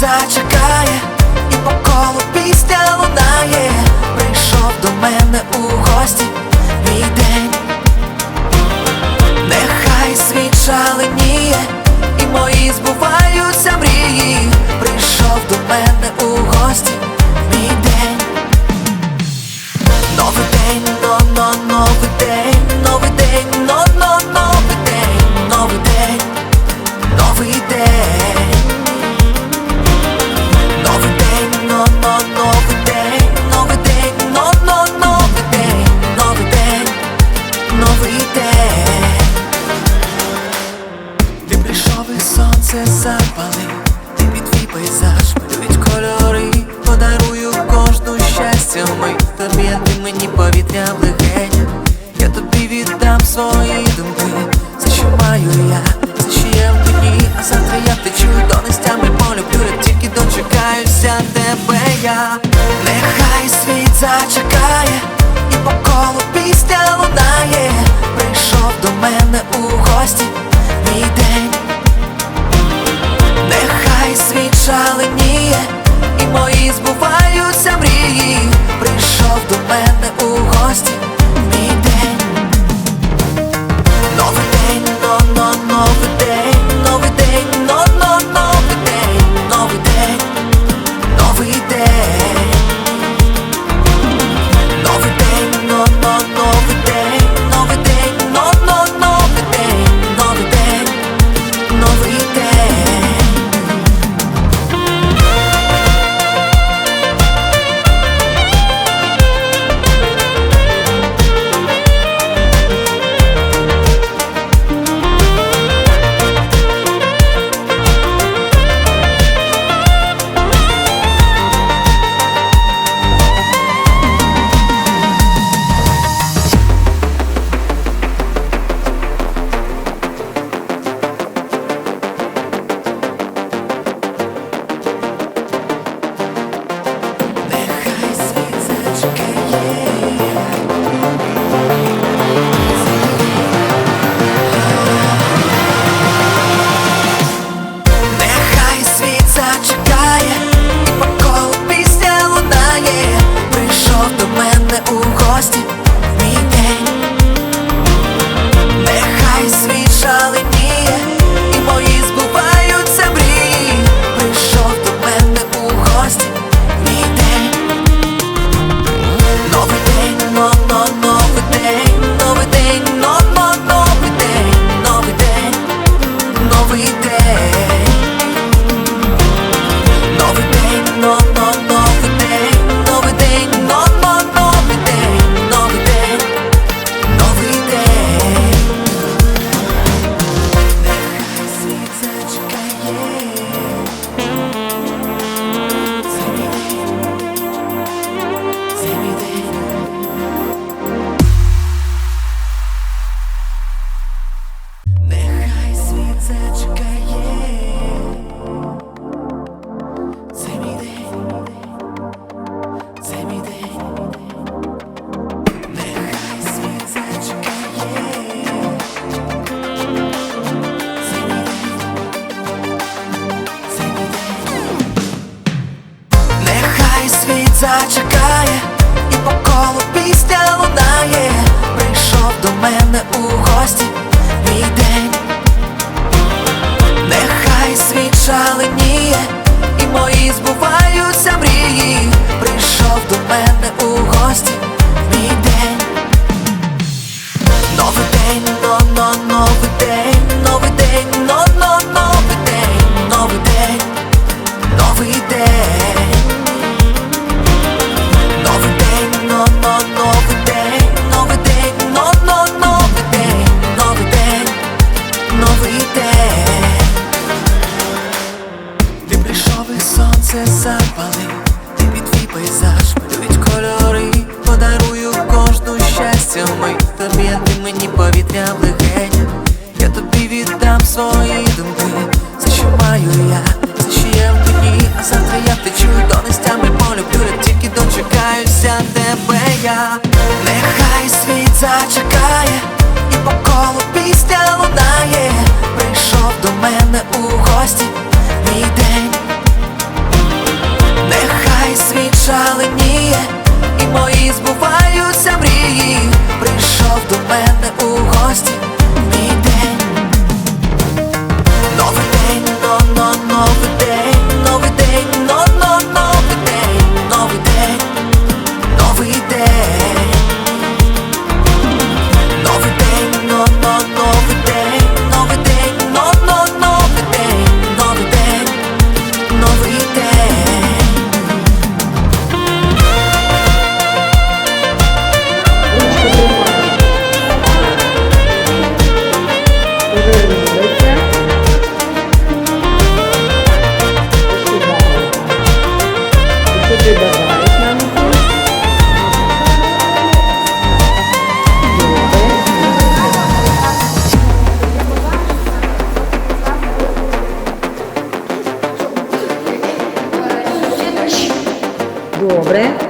зачекає і по колу пісня. пейзаж, малюють кольори, подарую кожну щастя. Ми Тобі, а ти мені повітря в легенях Я тобі віддам свої думки, за що маю я, за що є в мені, а завтра я втечу до нестями полюблю, я тільки дочекаюся тебе я. Нехай світ зачекає, і по колу пісня лунає, прийшов до мене у гості мій день. off життя чекає, і по колу пісня лунає, прийшов до мене у гості. ми тобі, а ти мені повітря в легень Я тобі віддам свої думки, за що маю я, за що є в дні а завтра я втечу до нестями полюблю, я тільки дочекаюся тебе я. Нехай світ зачекає, і по колу пісня лунає, прийшов до мене у гості мій день, нехай світ шаленіє Добре.